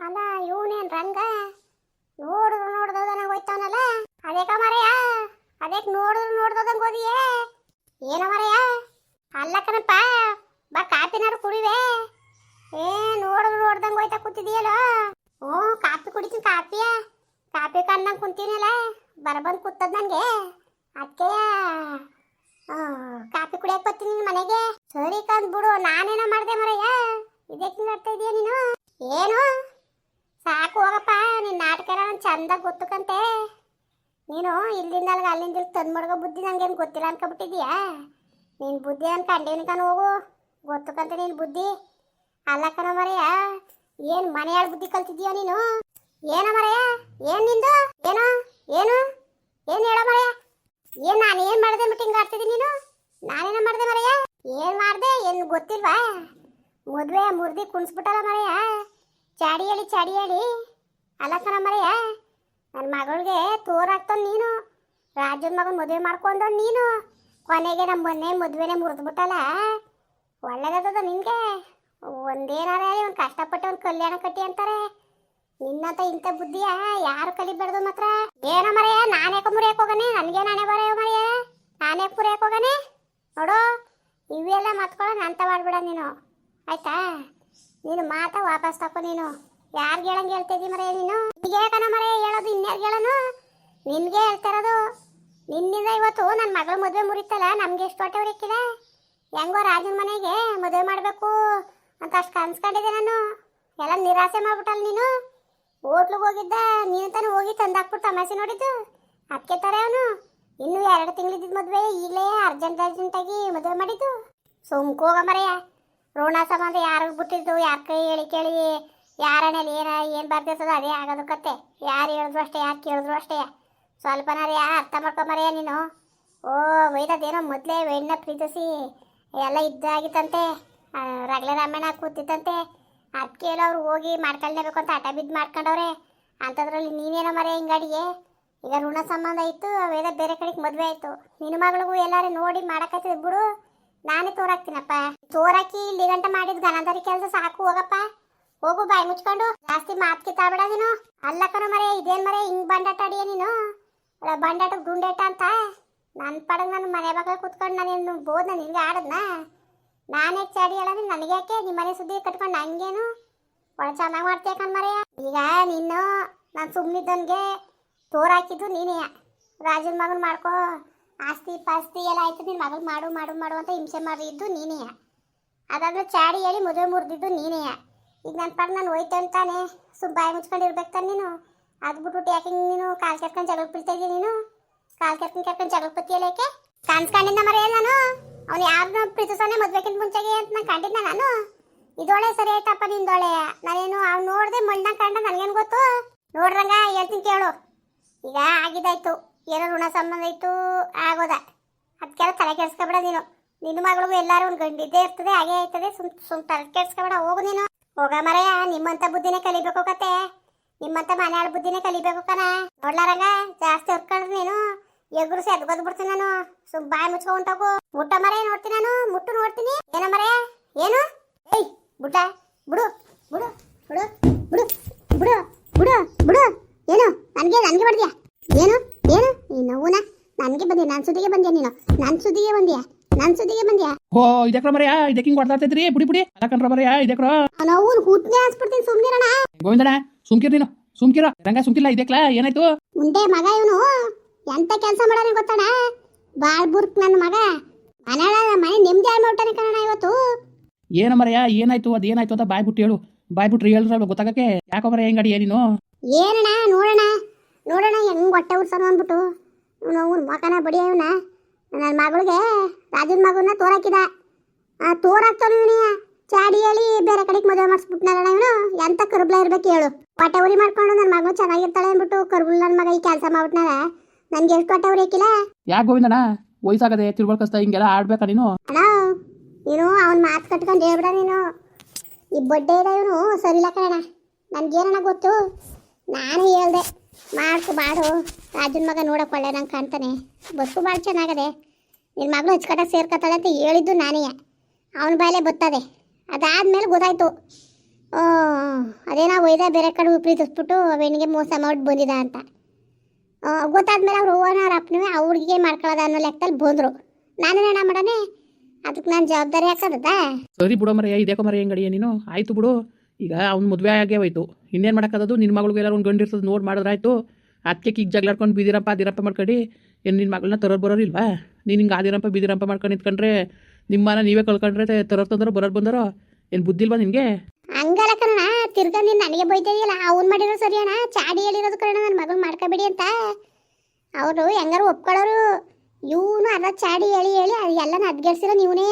ಅಲ್ಲ ಇವನೇನ್ ರಂಗ? ನೋಡಿದ್ರು ನೋಡ್ದೋದಂಗೆ ಹೋಯ್ತಾವನಲ್ಲ ಅದೇಕ ಮರೆಯ ಅದಕ್ಕೆ ನೋಡಿದ್ರು ನೋಡ್ದೋದಂಗೆ ಓದಿಯೇ ಏನ ಮರೆಯ ಅಲ್ಲ ಬಾ ಕಾಪಿನಾರು ಕುಡಿವೆ. ಏ, ನೋಡಿದ್ರು ನೋಡ್ದಂಗೆ ಹೋಯ್ತಾ ಕೂತಿದೀಯಲ್ಲ ಓ ಕಾಪಿ ಕುಡಿತೀನಿ ಕಾಪಿಯ. ಕಾಪಿ ಕಣ್ಣಂಗ್ ಕುಂತೀನಲ್ಲ, ಬರಬಂದ್ ಕೂತದ ನಂಗೆ. ಅದಕ್ಕೆ ಕಾಪಿ ಕುಡಿಯಕ್ ಬರ್ತೀನಿ ಮನೆಗೆ. ಸರಿ ಕಂದ್ ಬಿಡು, ನಾನೇನೋ ಮಾಡಿದೆ ಮರಯ್ಯ? ಇದಕ್ಕೆ ನೋಡ್ತಾ ಇದೀಯ ನೀನು? ಏನು? ಸಾಕು ಹೋಗಪ್ಪ ನಿನ್ನ ನಾಟಕ ಒಂದು ಚಂದ ಗೊತ್ತುಕಂತೆ. ನೀನು ಇಲ್ಲಿಂದ ಅಲ್ಲಿಗೆ ಅಲ್ಲಿಂದ ತಂದು ಮಡ್ಗೋ ಬುದ್ಧಿ ನಂಗೇನು ಗೊತ್ತಿಲ್ಲ ಅನ್ಕೊಬಿಟ್ಟಿದ್ಯಾ? ನೀನು ಬುದ್ಧಿ ನಾನು ಕಂಡೇನಿ ಹೋಗು. ಗೊತ್ತುಕಂತೆ ನೀನು ಬುದ್ಧಿ. ಅಲ್ಲ ಕಣ ಮರೆಯ, ಏನು ಮನೆಯಾಳ ಬುದ್ಧಿ ಕಲ್ತಿದ್ಯಾ ನೀನು? ಏನೋ ಮರೆಯ, ಏನು ನಿಂದು? ಏನೋ, ಏನು? ಏನು ಹೇಳೋ ಮರೆಯ? ಏನು ನಾನು ಏನು ಮಾಡಿದೆ ಮೀಟಿಂಗ್ ಆಡ್ತಿದ್ದೀನಿ ನೀನು? ನಾನೇನ ಮಾಡಿದೆ ಮರೆಯ? ಏನು ಮಾಡಿದೆ, ಏನು ಗೊತ್ತಿಲ್ವಾ? ಮದುವೆ ಮುರ್ದಿ ಕುಣಿಸ್ಬಿಟ್ಟಲ್ಲ ಮರೆಯ? ಚಾಡಿ ಹೇಳಿ ಚಾಡಿ ಹೇಳಿ. ಅಲ್ಲ ಮರೆಯ ನನ್ನ ಮಗಳಿಗೆ ತೋರಾಗ್ತಾವ ನೀನು. ರಾಜನ ಮಗನ ಮದುವೆ ಮಾಡ್ಕೊಂಡು ನೀನು. ಕೊನೆಗೆ ನಮ್ಮ ಮೊನ್ನೆ ಮದುವೆನೆ ಮುರಿದ್ಬಿಟ್ಟಲ್ಲ. ಒಳ್ಳೇದದ ನಿನಗೆ. ಒಂದೇನಾರ ಒಂದು ಕಷ್ಟಪಟ್ಟು ಒಂದು ಕಲ್ಯಾಣ ಕಟ್ಟಿ ಅಂತಾರೆ. ನಿನ್ನಂತ ಇಂಥ ಬುದ್ಧಿಯ ಯಾರು ಕಲಿಬಾರ್ದು ಮಾತ್ರ? ಏನೋ ಮರೆಯ ನಾನೇ ಮುರಿಯಕ್ ಹೋಗನೆ? ನನಗೆ ನಾನೇ ಬರೆಯೋ ಮರೆಯ? ನಾನೇ ಪುರಿಯಕ್ಕೆ ಹೋಗನೆ? ನೋಡು, ಇವೆಲ್ಲ ಮಾತ್ಕೊಳ್ಳೋ ನಂತ ಮಾಡ್ಬಿಡ ನೀನು. ಆಯ್ತಾ? ನೀನು ಮಾತ ವಾಪಸ್ ತಕೋ ನೀನು. ಯಾರಿಗೆ ಹೇಳಂಗೆ ಹೇಳ್ತಿದ್ದಿ ಮರೆಯ ನೀನು? ನಿಮಗೆ ಕಣ ಮರೆಯ ಹೇಳೋದು ಇನ್ಯಾರಿಗೆ ಹೇಳೋನು ನಿನ್ಗೆ ಹೇಳ್ತಿರೋದು ನಿನ್ನಿಂದ ಇವತ್ತು ನನ್ನ ಮಗಳ ಮದುವೆ ಮುರಿತಲ್ಲ, ನಮ್ಗೆ ಎಷ್ಟು ಹೊಟ್ಟೆ ಉರಿಕಿಲ್ಲ ಹೆಂಗೋ ರಾಜನ ಮನೆಗೆ ಮದುವೆ ಮಾಡಬೇಕು ಅಂತ ಅಷ್ಟು ಕನ್ಸ್ಕೊಂಡಿದ್ದೆ ನಾನು. ಎಲ್ಲ ನಿರಾಸೆ ಮಾಡ್ಬಿಟ್ಟಲ್ಲ ನೀನು. ಹೋಟ್ಲಿಗೆ ಹೋಗಿದ್ದ, ನೀನು ತಾನು ಹೋಗಿ ತಂದಾಕ್ಬಿಟ್ಟು ತಮಾಷೆ ನೋಡಿದ್ದು. ಅದಕ್ಕೆ ತರ ಅವನು. ಇನ್ನು ಎರಡು ತಿಂಗಳಿದ್ದ ಮದುವೆ, ಈಗಲೇ ಅರ್ಜೆಂಟ್, ಅರ್ಜೆಂಟಾಗಿ ಮದುವೆ ಮಾಡಿದ್ದು. ಸುಮ್ಕೋಗ ಮರೆಯ ಋಣ ಸಂಬಂಧ ಯಾರಿಗೆ ಬಿಟ್ಟಿದ್ದು? ಯಾರ ಕೈ ಹೇಳಿ ಕೇಳಿ. ಯಾರನೇಲಿ ಏನ ಏನು ಬರ್ದಿರ್ತದೋ ಅದೇ ಆಗೋದು ಕತ್ತೆ ಯಾರು ಹೇಳಿದ್ರು ಅಷ್ಟೇ, ಯಾರು ಕೇಳಿದ್ರು ಅಷ್ಟೇ. ಸ್ವಲ್ಪನಾರ ಯಾ ಅರ್ಥ ಮಾಡ್ಕೊಂಬರೆಯ ನೀನು? ಓ ಒಯ್ದದೇನೋ ಮೊದಲೇ ಹೆಣ್ಣ ಪ್ರೀತಿಸಿ ಎಲ್ಲ ಇದ್ದಾಗಿತ್ತಂತೆ. ರಗಳೆ ರಾಮಾಯಣ ಕೂತಿತ್ತಂತೆ. ಅದಕ್ಕೆ ಅವ್ರು ಹೋಗಿ ಮಾಡ್ಕೊಳ್ಲೇಬೇಕು ಅಂತ ಹಠ ಬಿದ್ದು ಮಾಡ್ಕೊಂಡವ್ರೆ. ಅಂಥದ್ರಲ್ಲಿ ನೀನೇನೋ ಮರೆ ಹಿಂಗಡಿಗೆ ಈಗ ಋಣ ಸಂಬಂಧ ಇತ್ತು ವೇದ ಬೇರೆ ಕಡೆಗೆ ಮದುವೆ ಆಯಿತು. ನಿನ್ನ ಮಗಳಿಗೂ ಎಲ್ಲರೂ ನೋಡಿ ಮಾಡೋಕ್ಕಾಯ್ತದೆ ಬಿಡು. ನಾನೇ ತೋರಾಕ್ತೀನಪ್ಪ. ತೋರಾಕಿ ಇಲ್ಲಿ ಗಂಟ ಮಾಡಿದ ಗನಂದರಿ ಕೆಲಸ ಸಾಕು, ಹೋಗಪ್ಪ. ಹೋಗು, ಬಾಯಿ ಮುಚ್ಕೊಂಡು. ಜಾಸ್ತಿ ಮಾತು ಕಿತ್ತಾಬೇಡ ನೀನು. ಅಲ್ಲ ಮರೆ, ಇದೇನ್ ಮರೆ? ಹಿಂಗ್ ಬಂಡಾಟ ಅಡಿಯ ನೀನು? ಬಂಡಾಟ ಗುಂಡೇಟ ಅಂತ? ನನ್ನ ಪಡಗ್ ನನ್ನ ಮನೆ ಮಗ ಕುತ್ಕೊಂಡು ನಾನು ಬೋದ್ ನಾನು ಹಿಂಗೆ ಆಡದ್ನಾ? ನಾನೇ ಚಾಡಿ ಅಲ್ಲ ನನಗೆ ಯಾಕೆ? ನಿಮ್ಮ ಮನೆ ಸುದ್ದಿ ಕಟ್ಕೊಂಡು ಹಂಗೇನು ಒಳ ಚೆನ್ನಾಗಿ ಮಾಡ್ತೀಯ ಕಣ್ಮರೆಯ ಈಗ ನೀನು ನಾನು ಸುಮ್ಮನಿದ್ದನ್ಗೆ ತೋರಾಕಿದ್ದು ನೀನೇ. ರಾಜನ ಮಗನ ಮಾಡ್ಕೋ. ಆಸ್ತಿ ಪಾಸ್ತಿ ಎಲ್ಲ ಆಯ್ತು ನಿನ್ನ ಮಗಳು ಮಾಡು ಮಾಡು ಮಾಡು ಅಂತ ಹಿಂಸೆ ಮಾಡಿದ್ದು ನೀನೇ ಅದಾದ್ರೆ ಚಾಡಿ ಹೇಳಿ ಮದುವೆ ಮುರಿದಿದ್ದು ನೀನೇ ಈಗ ನನ್ನ ಪಾಡ್ ನಾನು ಹೋಯ್ತು ಅಂತಾನೆ, ಸುಮ್ ಬಾಯಿ ಮುಚ್ಕೊಂಡು ಇರ್ಬೇಕು ತಾನೆ ನೀನು. ಅದು ಬಿಟ್ಬಿಟ್ಟು ಯಾಕೆ ನೀನು ಕಾಲು ಕೆರ್ಕೊಂಡು ಜಗಳ ಬೀಳ್ತಾ ಇದೀಯ ನೀನು? ಕಾಲು ಕೆರ್ಕೊಂಡು ಕೆರ್ಕೊಂಡು ಜಗಳ ಬತ್ತೀಯಲ್ಲ ಯಾಕೆ? ಕಾಣಿಸ್ಕೊಂಡಿದ್ದ ಮರೆಯಲ್ಲ ನಾನು? ಅವ್ನು ಯಾರನ್ನ ಪ್ರೀತಿಸೋನೆ ಮದ್ವೆಕ್ಕಿಂತ ಮುಂಚೆಗೆ ಅಂತ ನಾನು ಕಂಡಿದ್ದ ನಾನು? ಇದೊಳೆ ಸರಿ ಆಯ್ತಪ್ಪ ನಿಂದೊಳೆ? ನಾನೇನು ಅವ್ನು ನೋಡಿದೆ ಮಣ್ಣ ಕಂಡ ನನಗೇನು ಗೊತ್ತು? ನೋಡ್ರಂಗ ಹೇಳ್ತೀನಿ ಕೇಳು. ಈಗ ಆಗಿದ್ದಾಯ್ತು. ಏನೋ ಋಣ ಸಂಬಂಧ ಇತ್ತು, ಆಗೋದ. ಅದಕ್ಕೆಲ್ಲ ತಲೆ ಕೆಡ್ಸ್ಕೊಬೇಡ ನೀನು. ನಿನ್ನ ಮಗಳಿಗೂ ಎಲ್ಲರೂ ಒಂದು ಗಂಡಿದ್ದೇ ಇರ್ತದೆ, ಹಾಗೆ ಆಯ್ತದೆ. ಸುಮ್ ಸುಮ್ ತಲೆ ಕೆಡ್ಸ್ಕೊಬೇಡ, ಹೋಗು ನೀನು. ಹೋಗ ಮರೆಯ, ನಿಮ್ಮಂತ ಬುದ್ಧಿನೇ ಕಲಿಬೇಕು ಕತೆ. ನಿಮ್ಮಂತ ಮನೆಯಾಳ ಬುದ್ಧಿನೇ ಕಲಿಬೇಕು ಕಣ. ನೋಡ್ಲಾರಂಗ ಜಾಸ್ತಿ ಹೊರ್ಕೊಂಡ್ರೆ ನೀನು. ಎಗ್ರುಸಿ ಎದ್ಗೋದ್ ಬಿಡ್ತೀನಿ ನಾನು. ಸುಮ್ ಬಾಯಿ ಮುಚ್ಕೊಂಡೋಗು ಮುಟ್ಟ ಮರೆ ನೋಡ್ತೀನಿ ನಾನು. ಮುಟ್ಟು ನೋಡ್ತೀನಿ. ಏನ ಮರೆ ಏನು? ಏಯ್ ಬುಟ್ಟ ಬಿಡು ಬಿಡು ಬಿಡು ಬಿಡು ಬಿಡು ಬಿಡು ಏನು ನನಗೆ ನನಗೆ ಬರ್ದ್ಯಾ ಏನು ಏನು ಈ ನೋವುನ ನನಗೆ ಬಂದ್ಯಾ ನನ್ನ ಸುದ್ದಿಗೆ ಬಂದ್ಯಾ ನೀನು ನನ್ನ ಸುದ್ದಿಗೆ ಬಂದ್ಯಾ? ನನ್ ಸುದ್ದಿಗೆ ಬಂದ್ಯಾ? ಓ ಇದಕ್ರ ಮರೆಯ ಇದಕ್ಕೆ ಹಿಂಗೆ ಹೊಡ್ದಾಡ್ತೈತ್ರಿ ಬುಡಿ ಬುಡಿ. ಅಲ್ಲಕಂದ್ರ ಮರೆಯ ಇದಕ್ರ ನಾವು ಹುಟ್ನೆ ಹಾಸ್ಬಿಡ್ತೀನಿ ಸುಮ್ನಿರಣ ಗೋವಿಂದಣ್ಣ ಸುಮ್ಕಿರ್ ನೀನು. ಸುಮ್ಕಿರ. ರಂಗ ಸುಮ್ಕಿಲ್ಲ ಇದಕ್ಲ ಏನಾಯ್ತು? ಮುಂದೆ ಮಗ ಇವನು. ಎಂತ ಕೆಲಸ ಮಾಡೋಣ ಗೊತ್ತಣ ಬಾಳ್ ಬುರ್ಕ್ ನನ್ನ ಮಗ. ಮನೆಯ ಮನೆ ನೆಮ್ಮದಿ ಹಾಳು ಮಾಡ್ತಾನೆ ಕಣ ಇವತ್ತು. ಏನ ಮರೆಯ ಏನಾಯ್ತು? ಅದ ಏನಾಯ್ತು ಅಂತ ಬಾಯ್ ಬಿಟ್ಟು ಹೇಳು. ಬಾಯ್ ಬಿಟ್ರಿ ಹೇಳಿದ್ರ ಗೊತ್ತಾಗಕ್ಕೆ. ಯಾಕೋ ಮರೆಯ ಹೆಂಗಡಿ ನೀನು? ಏನಣ್ಣ ನೋಡೋಣ ನೋಡೋಣ ಹೆಂಗ್ ಹೊಟ್ಟೆ ಉರ್ಸೋಣ ಅಂದ್ಬಿಟ್ಟು. ಅವ್ನ ಮಕನ ಬಡಿಯ ಇವನ. ನನ್ನ ಮಗಳಿಗೆ ರಾಜನ ಮಗನ ತೋರಾಕಿದ. ಆ ತೋರಾಕ್ತಾನ ಇವನೇ. ಚಾಡಿ ಹೇಳಿ ಬೇರೆ ಕಡೆಗೆ ಮದುವೆ ಮಾಡಿಸ್ಬಿಟ್ನಲ್ಲಣ್ಣ ಇವನು. ಎಂತ ಕರುಬ್ಲ ಇರ್ಬೇಕು ಹೇಳು. ಹೊಟ್ಟೆ ಉರಿ ಮಾಡ್ಕೊಂಡು ನನ್ನ ಮಗಳು ಚೆನ್ನಾಗಿರ್ತಾಳೆ ಅಂದ್ಬಿಟ್ಟು ಕರುಬುಲ್ ನನ್ನ ಮಗ ಈ ಕೆಲಸ ಮಾಡ್ಬಿಟ್ನಲ್ಲ. ನನ್ಗೆ ಎಷ್ಟು ಹೊಟ್ಟೆ ಉರಿ ಹಾಕಿಲ್ಲ. ಯಾಕೆ ಗೋವಿಂದಣ್ಣ? ವಯಸ್ಸಾಗದೆ ತಿಳ್ಕೊಳ್ಕಸ್ತ ಹಿಂಗೆಲ್ಲ ಆಡ್ಬೇಕ ನೀನು? ಅಣ್ಣ ನೀನು ಅವ್ನ ಮಾತು ಕಟ್ಕೊಂಡು ಹೇಳ್ಬಿಡ ನೀನು. ಈ ಬಡ್ಡೆ ಇದೆ ಇವನು. ಸರಿಲ್ಲ ಕಣ ನನ್ಗೇನಣ್ಣ ಗೊತ್ತು? ನಾನು ಹೇಳ್ದೆ. ಮಾಡ್ಕು ಬಾಡು. ರಾಜನ ಮಗ ನೋಡಕ್ಕೆ ಒಳ್ಳೆ ನಂಗೆ ಕಾಣ್ತಾನೆ. ಬಸ್ಸು ಭಾಳ ಚೆನ್ನಾಗದೆ. ನಿನ್ನ ಮಗಳು ಹಚ್ಕಟ್ಟಾಗ ಸೇರ್ಕೊತಾಳೆ ಅಂತ ಹೇಳಿದ್ದು ನಾನೇ. ಅವನ ಬಾಯಲ್ಲೇ ಬರ್ತದೆ ಅದಾದ್ಮೇಲೆ ಗೊತ್ತಾಯ್ತು. ಓ, ಅದೇನೋ ಒಯ್ದ ಬೇರೆ ಕಡೆ ಉಪ್ರೀತಿಸ್ಬಿಟ್ಟು ಅವನಿಗೆ ಮೋಸ ಮಾಡಿ ಬಂದಿದ ಅಂತ. ಗೊತ್ತಾದ್ಮೇಲೆ ಅವ್ರು ಓನರ್ ಅಪ್ಪನೂ ಆ ಹುಡುಗಿಗೆ ಮಾಡ್ಕೊಳ್ಳೋದ ಅನ್ನೋ ಲೆಕ್ಕದಲ್ಲಿ ಬಂದರು. ನಾನೇನ ಮಾಡನೆ ಅದಕ್ಕೆ ನಾನು ಜವಾಬ್ದಾರಿ ಹಾಕೋದ ಸರಿ ಬಿಡೋ ಮರೆಯ ಇದ್ಯಾಕೋ ಮರೆಯ ಹೆಂಗಡಿಯ ನೀನು? ಆಯಿತು ಬಿಡು. ಈಗ ಅವ್ನ ಮದುವೆ ಆಗೇ ಹೋಯ್ತು. ಇನ್ನೇನು ಮಾಡೋಕ್ಕದು ನಿನ್ನ ಮಗಳಿಗೆ ಎಲ್ಲರೂ ಒಂದು ಗಂಡು ಇರ್ತದೆ, ನೋಡಿ ಮಾಡಿದ್ರಾಯ್ತು. ಅದಕ್ಕೆ ಕಿಕ್ ಜಗಳಾಡ್ಕೊಂಡು ಬಿದಿರಪ್ಪ ಅದಿರಪ್ಪ ಮಾಡ್ಕೊಂಡು. ಏನು ನಿನ್ನ ಮಗಳನ್ನ ತರೋರು ಬರೋರು ಇಲ್ವಾ? ನೀನು ಹಿಂಗೆ ಆದಿರಪ್ಪ ಬಿದಿರಪ್ಪ ಮಾಡ್ಕೊಂಡು ನಿಂತ್ಕೊಂಡ್ರೆ ನಿಮ್ಮನ್ನ ನೀವೇ ಕಳ್ಕೊಂಡ್ರೆ ತರೋರು ತಂದರೋ, ಬರೋರು ಬಂದರೋ? ಏನು ಬುದ್ಧಿಲ್ವಾ ನಿನಗೆ? ಹಂಗಲ್ಲ ಕಣ ತಿರ್ಗಾ ನೀನು ನನಗೆ ಬೈತಿದೆಯಲ್ಲ ಅವ್ನು ಮಾಡಿರೋ ಸರಿ ಅಣ್ಣ. ಚಾಡಿ ಹೇಳಿರೋದು ಕಣ ನನ್ನ ಮಗಳು ಮಾಡ್ಕೋಬೇಡಿ ಅಂತ. ಅವರು ಹೆಂಗಾರು ಒಪ್ಕೊಳ್ಳೋರು ಇವನು ಅದ ಚಾಡಿ ಹೇಳಿ ಹೇಳಿ ಅದು ಎಲ್ಲನ ಅದ್ಗೆಡ್ಸಿರೋ ನೀವನೇ.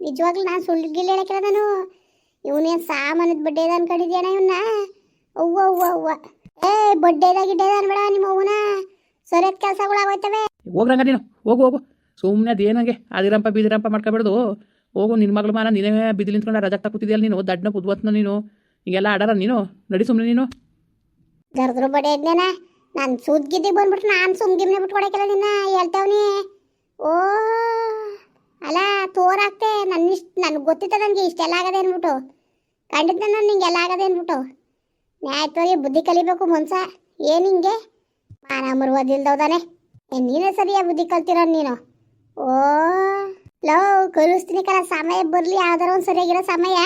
ನಿಜವಾಗ್ಲೂ ನಾನು ಸುಳ್ಳು ಗಿಳ್ಳು ಹೇಳಕ್ಕಿಲ್ಲ ನಾನು. ಇವನೇನು ಸಾಮಾನದ ಬಡ್ಡೆ ಅನ್ಕೊಂಡಿದ್ಯಾನ ಇವನ್ನ ಅವ್ವ ಅವ್ವ ಅವ್ವ. ಏ ಬಡ್ಡೆದಾಗ ಗಿಡ್ಡೆದ ಅನ್ಬೇಡ ನಿಮ್ಮ ಅವನ ಸರಿಯಾದ ಕೆಲಸಗಳಾಗೋಯ್ತವೆ. ಹೋಗ್ರಂಗ ನೀನು. ಹೋಗು ಹೋಗು. ಸುಮ್ಮನೆ ಅದೇನಂಗೆ ಅದಿರಪ್ಪ ಬಿದಿರಪ್ಪ ಮಾಡ್ಕೊಬೇಡ್ದು. ಹೋಗು ನಿನ್ನ ಮಗಳ ಮಾನ ನೀನೇ ಬಿದ್ದು ನಿಂತ್ಕೊಂಡು ರಜಾಕ್ ಕೂತಿದ್ಯಲ್ಲ ನೀನು? ದಡ್ಡನ ಕುದ್ವತ್ನ ನೀನು? ಈಗೆಲ್ಲ ಆಡಾರ ನೀನು? ನಡಿ ಸುಮ್ಮನೆ ನೀನು. ಗರ್ದ್ರು ಬಡೆ ಇದ್ನೇನ ನಾನು ಸೂದ್ಗಿದ್ದಿಗೆ ಬಂದ್ಬಿಟ್ಟು ನಾನು ಸುಮ್ಗಿಮ್ನೆ ಬಿಟ್ಕೊಡಕಿಲ್ಲ ನಿನ್ನ ಹೇಳ್ತೇವ್ನಿ ಓ ಅಲ್ಲ ತೋರಾಗ್ತೆ ನನ್ನ ಇಷ್ಟು ನನಗೆ ಗೊತ್ತಿತ್ತ ನನಗೆ ಇಷ್ಟೆಲ್ಲ ಆಗದೆ ಅಂದ್ಬಿಟ್ಟು ಖಂಡಿತ ನಾನು ನಿಂಗೆಲ್ಲ ಆಗದೆ ಅಂದ್ಬಿಟ್ಟು ನ್ಯಾಯತ್ವಾಗಿ ಬುದ್ಧಿ ಕಲಿಬೇಕು ಮನ್ಸ. ಏನು ಹಿಂಗೆ? ಮಾನ ಮರುವುದಿಲ್ದವ್ದಾನೆ ನೀನೇ ಸರಿಯಾ ಬುದ್ಧಿ ಕಲ್ತಿರೋ ನೀನು? ಓ ಲವ್ ಕಲಿಸ್ತೀನಿ ಕಲ ಸಮಯ ಬರಲಿ, ಯಾವ್ದಾರ ಒಂದು ಸರಿಯಾಗಿರೋ ಸಮಯ.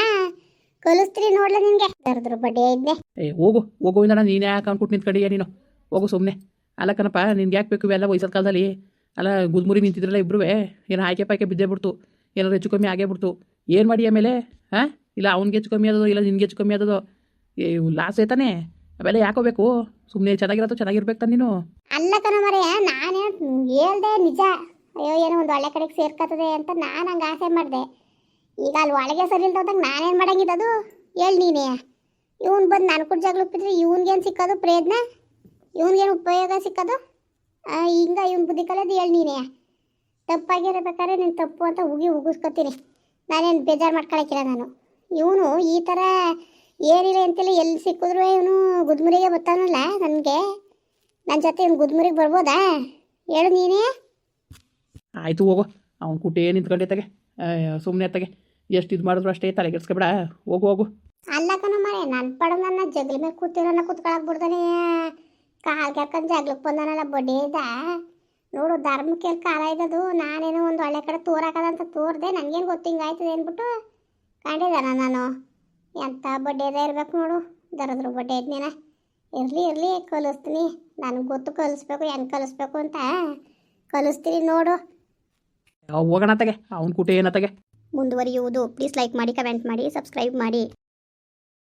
ಕಲಿಸ್ತೀನಿ ನೋಡ್ಲ ನಿನಗೆ. ದರದ್ರ ಬಡ್ಡಿ ಇದ್ನೆ. ಏ, ಹೋಗು ಹೋಗು ಇಂದ ನೀನೇ ಯಾಕೆ ಅನ್ಕೊಟ್ಟು ನಿಂತ್ಕೊಂಡಿಯ ನೀನು? ಹೋಗು ಸುಮ್ಮನೆ ಅಲ್ಲ ಕಣಪ್ಪ, ನಿನ್ಗೆ ಯಾಕೆ ಬೇಕು ಇವೆಲ್ಲ ವಯಸ್ಸದ ಕಾಲದಲ್ಲಿ? ಅಲ್ಲ ಗುದ್ಮುರಿ ನಿಂತಿದ್ರಲ್ಲ ಇಬ್ಬರೂ ಏನು ಆಯ್ಕೆ ಪಾಯ್ಕೆ ಬಿದ್ದೇ ಬಿಡ್ತು, ಏನಾದ್ರು ಹೆಚ್ಚು ಕಮ್ಮಿ ಆಗೇ ಬಿಡ್ತು, ಏನು ಮಾಡಿ ಆಮೇಲೆ ಹಾಂ ಇಲ್ಲ ಅವ್ನಿಗೆ ಹೆಚ್ಚು ಕಮ್ಮಿ ಆದದೋ, ಇಲ್ಲ ನಿನ್ಗೆ ಹೆಚ್ಚು ಕಮ್ಮಿ ಆದದೋ ಲಾಸ್ ಐತಾನೆ ಅವೆಲ್ಲ ಯಾಕೋಬೇಕು ಸುಮ್ಮನೆ ಚೆನ್ನಾಗಿರತ್ತೋ ಚೆನ್ನಾಗಿರ್ಬೇಕು ತಾನೆ ನೀನು. ಅಲ್ಲ ಕಣ ಮರೆಯ ನಾನೇ ಹೇಳ್ದೆ ನಿಜ, ಅಯ್ಯೋ, ಏನೋ ಒಂದು ಒಳ್ಳೆ ಕಡೆಗೆ ಸೇರ್ಕತ್ತದೆ ಅಂತ ನಾನು ಹಂಗೆ ಆಸೆ ಮಾಡಿದೆ. ಈಗ ಅಲ್ಲಿ ಒಳಗೆ ಸರಿ ಇಲ್ದೋದಾಗ ನಾನೇನು ಮಾಡಂಗಿದ್ದದು ಹೇಳಿ ನೀನೇ. ಇವ್ನು ಬಂದು ನಾನು ಕೂಡ ಜಗಳಪ್ಪಿದ್ರೆ ಇವನ್ಗೇನು ಸಿಕ್ಕೋದು ಪ್ರಯತ್ನ? ಇವನ್ಗೇನು ಉಪಯೋಗ ಸಿಕ್ಕೋದು? ಹಿಂಗ ಇವನ್ ಬುದ್ಧಿ ಕಲಿಯೋದು ಹೇಳಿ ನೀನೇ. ತಪ್ಪಾಗಿರಬೇಕಾದ್ರೆ ನೀನು ತಪ್ಪು ಅಂತ ಉಗಿ ಉಗಿಸ್ಕೊತೀನಿ. ನಾನೇನು ಬೇಜಾರು ಮಾಡ್ಕೊಳಕ್ಕಿಲ್ಲ ನಾನು. ಇವನು ಈ ಥರ ಏನಿಲ್ಲ ಅಂತೇಳಿ ಎಲ್ಲಿ ಸಿಕ್ಕಿದ್ರು ಇವನು ಗುದ್ಮುರಿಗೆ ಬರ್ತಾನಲ್ಲ ನನಗೆ. ನನ್ನ ಜೊತೆ ಇವ್ನು ಗುದ್ಮುರಿಗೆ ಬರ್ಬೋದಾ? ಹೇಳು ನೀನೇ. ಆಯಿತು ಹೋಗು. ಅವ್ನು ಕುಟೇ ನಿಂತ್ಕೊಂಡೆ ತಗೆ. ಸುಮ್ಮನೆ ತಗೆ. ಎಷ್ಟು ಇದು ಮಾಡಿದ್ರು ಅಷ್ಟೇ ತಲೆ ಕೆಡ್ಸ್ಕೊಬೇಡ. ಹೋಗು ಹೋಗು. ಅಲ್ಲ ಕಣ ಮಾರೆ ನನ್ನ ಪಡ ನನ್ನ ಜಗ್ಲ ಮೇಲೆ ಕೂತಿರೋನ ಕೂತ್ಕೊಳಕ್ ಬಿಡ್ದಾನೆ ಕಾಲ್ ಕೇಳ್ಕೊಂಡು ಜಗ್ಲಕ್ಕೆ ಬಂದಾನಲ್ಲ ಬಡ್ಡಿ ಇದ್ದ ನೋಡು ಧರ್ಮಕ್ಕೆ ಕಾಲ ಇದ್ದದು. ನಾನೇನೋ ಒಂದು ಒಳ್ಳೆ ಕಡೆ ತೋರಾಕದಂತ ತೋರ್ದೆ. ನನಗೇನು ಗೊತ್ತು ಹಿಂಗಾಯ್ತದೆ ಅಂದ್ಬಿಟ್ಟು ಕಂಡಿದ್ದಾನ ನಾನು. ಎಂಥ ಬಡ್ಡಿ ಇರಬೇಕು ಇರ್ಬೇಕು ನೋಡು. ದರದ್ರು ಬಡ್ಡಿ ಇದ್ನೇನ ಇರಲಿ ಇರಲಿ ಕಲಿಸ್ತೀನಿ. ನನಗೆ ಗೊತ್ತು ಕಲಿಸ್ಬೇಕು ಹೆಂಗೆ ಕಲಿಸ್ಬೇಕು ಅಂತ. ಕಲಿಸ್ತೀನಿ ನೋಡು. ಹೋಗೋಣ ತಗೆ. ಅವ್ನು ಕೂಟ ಏನತ್ತಗೆ ಮುಂದುವರಿಯುವುದು. ಪ್ಲೀಸ್ ಲೈಕ್ ಮಾಡಿ ಕಮೆಂಟ್ ಮಾಡಿ ಸಬ್ಸ್ಕ್ರೈಬ್ ಮಾಡಿ.